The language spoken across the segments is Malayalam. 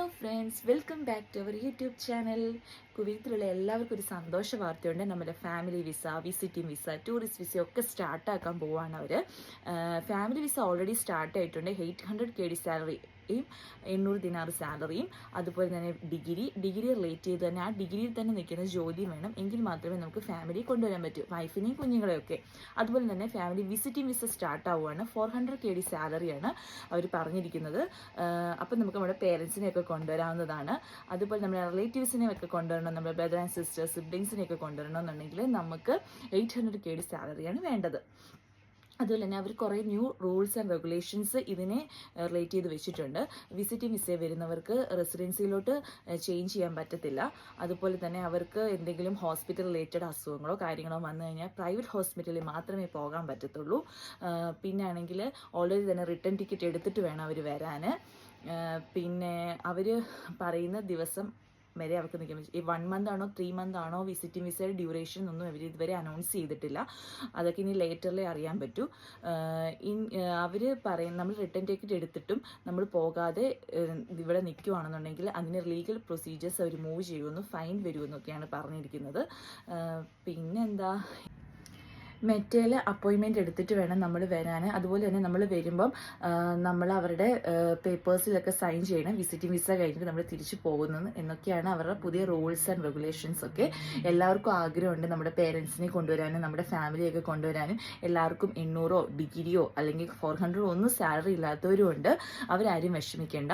Hello friends welcome back to our YouTube channel കുവൈത്തിലുള്ള എല്ലാവർക്കും ഒരു സന്തോഷ വാർത്തയുണ്ട്. നമ്മുടെ family visa visiting visa tourist visa ഒക്കെ സ്റ്റാർട്ടാക്കാൻ പോവാണ് അവർ ഫാമിലി വിസ ഓൾറെഡി സ്റ്റാർട്ട് ആയിട്ടുണ്ട്. Eight hundred K D salary സാലറിയും എണ്ണൂറ് ദിനാറ് സാലറിയും അതുപോലെ തന്നെ ഡിഗ്രി ഡിഗ്രി റിലേറ്റ് ചെയ്ത് തന്നെ ആ ഡിഗ്രിയിൽ തന്നെ നിൽക്കുന്ന ജോലിയും വേണം. എങ്കിൽ മാത്രമേ നമുക്ക് ഫാമിലി കൊണ്ടുവരാൻ പറ്റൂ. വൈഫിനെയും കുഞ്ഞുങ്ങളെയൊക്കെ. അതുപോലെ തന്നെ ഫാമിലി വിസിറ്റിംഗ് വിസ സ്റ്റാർട്ട് ആവുകയാണ് ഫോർ ഹൺഡ്രഡ് കെ ഡി സാലറിയാണ് അവർ പറഞ്ഞിരിക്കുന്നത്. അപ്പം നമുക്ക് നമ്മുടെ പേരൻസിനെയൊക്കെ കൊണ്ടുവരാവുന്നതാണ്. അതുപോലെ നമ്മുടെ റിലേറ്റീവ്സിനെ ഒക്കെ കൊണ്ടുവരണം. നമ്മുടെ ബ്രദർ ആൻഡ് സിസ്റ്റേഴ്സ് സിബ്ലിങ്സിനെ ഒക്കെ കൊണ്ടുവരണം എന്നുണ്ടെങ്കിൽ നമുക്ക് എയ്റ്റ് ഹൺഡ്രഡ് കെ ഡി സാലറിയാണ് വേണ്ടത്. അതുപോലെ തന്നെ അവർ കുറേ ന്യൂ റൂൾസ് ആൻഡ് റെഗുലേഷൻസ് ഇതിനെ റിലേറ്റ് ചെയ്ത് വെച്ചിട്ടുണ്ട്. വിസിറ്റിംഗ് വിസ വരുന്നവർക്ക് റെസിഡൻസിയിലോട്ട് ചേഞ്ച് ചെയ്യാൻ പറ്റത്തില്ല. അതുപോലെ തന്നെ അവർക്ക് എന്തെങ്കിലും ഹോസ്പിറ്റൽ റിലേറ്റഡ് അസുഖങ്ങളോ കാര്യങ്ങളോ വന്നു കഴിഞ്ഞാൽ പ്രൈവറ്റ് ഹോസ്പിറ്റലിൽ മാത്രമേ പോകാൻ പറ്റത്തുള്ളൂ. പിന്നെ ആണെങ്കിൽ ഓൾറെഡി തന്നെ റിട്ടേൺ ടിക്കറ്റ് എടുത്തിട്ട് വേണം അവർ വരാൻ പിന്നെ അവർ പറയുന്ന ദിവസം വരെ അവർക്ക് നിൽക്കാൻ ഈ വൺ മന്ത് ആണോ ത്രീ മന്ത് ആണോ വിസിറ്റിംഗ് വിസയുടെ ഡ്യൂറേഷൻ ഒന്നും അവർ ഇതുവരെ അനൗൺസ് ചെയ്തിട്ടില്ല. അതൊക്കെ ഇനി ലേറ്ററിലേ അറിയാൻ പറ്റൂ. അവർ പറയും നമ്മൾ റിട്ടേൺ ടിക്കറ്റ് എടുത്തിട്ടും നമ്മൾ പോകാതെ ഇവിടെ നിൽക്കുവാണെന്നുണ്ടെങ്കിൽ അതിന് ലീഗൽ പ്രൊസീജിയേഴ്സ് അവർ മൂവ് ചെയ്യുമെന്നും ഫൈൻ വരുമെന്നൊക്കെയാണ് പറഞ്ഞിരിക്കുന്നത്. പിന്നെന്താ? മെറ്റയിൽ അപ്പോയിൻമെന്റ് എടുത്തിട്ട് വേണം നമ്മൾ വരാൻ അതുപോലെ തന്നെ നമ്മൾ വരുമ്പം നമ്മൾ അവരുടെ പേപ്പേഴ്സിലൊക്കെ സൈൻ ചെയ്യണം. വിസിറ്റിംഗ് വിസ കഴിഞ്ഞിട്ട് നമ്മൾ തിരിച്ചു പോകുന്നത് എന്നൊക്കെയാണ് അവരുടെ പുതിയ റൂൾസ് ആൻഡ് റെഗുലേഷൻസ് ഒക്കെ. എല്ലാവർക്കും ആഗ്രഹമുണ്ട് നമ്മുടെ പേരൻസിനെ കൊണ്ടുവരാനും നമ്മുടെ ഫാമിലിയൊക്കെ കൊണ്ടുവരാനും. എല്ലാവർക്കും എണ്ണൂറോ ഡിഗ്രിയോ അല്ലെങ്കിൽ ഫോർ ഹൺഡ്രഡോ ഒന്നും സാലറി ഇല്ലാത്തവരും ഉണ്ട് അവരാരും വിഷമിക്കേണ്ട.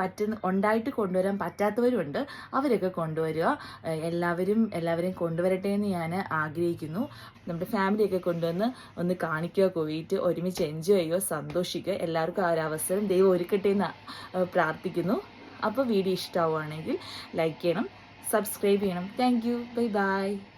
പറ്റുന്ന ഉണ്ടായിട്ട് കൊണ്ടുവരാൻ പറ്റാത്തവരുണ്ട് അവരൊക്കെ കൊണ്ടുവരിക. എല്ലാവരും എല്ലാവരെയും കൊണ്ടുവരട്ടെ എന്ന് ഞാൻ ആഗ്രഹിക്കുന്നു. നമ്മുടെ ഫാമിലിയൊക്കെ കൊണ്ടുവന്ന് ഒന്ന് കാണിക്കുകയോ കുവൈറ്റ് ഒരുമിച്ച് എൻജോയ് ചെയ്യുകയോ സന്തോഷിക്കുക എല്ലാവർക്കും ആ ഒരു അവസരം ദൈവം ഒരുക്കട്ടെ എന്ന് പ്രാർത്ഥിക്കുന്നു. അപ്പോൾ വീഡിയോ ഇഷ്ടമാവുകയാണെങ്കിൽ ലൈക്ക് ചെയ്യണം സബ്സ്ക്രൈബ് ചെയ്യണം. Thank you bye bye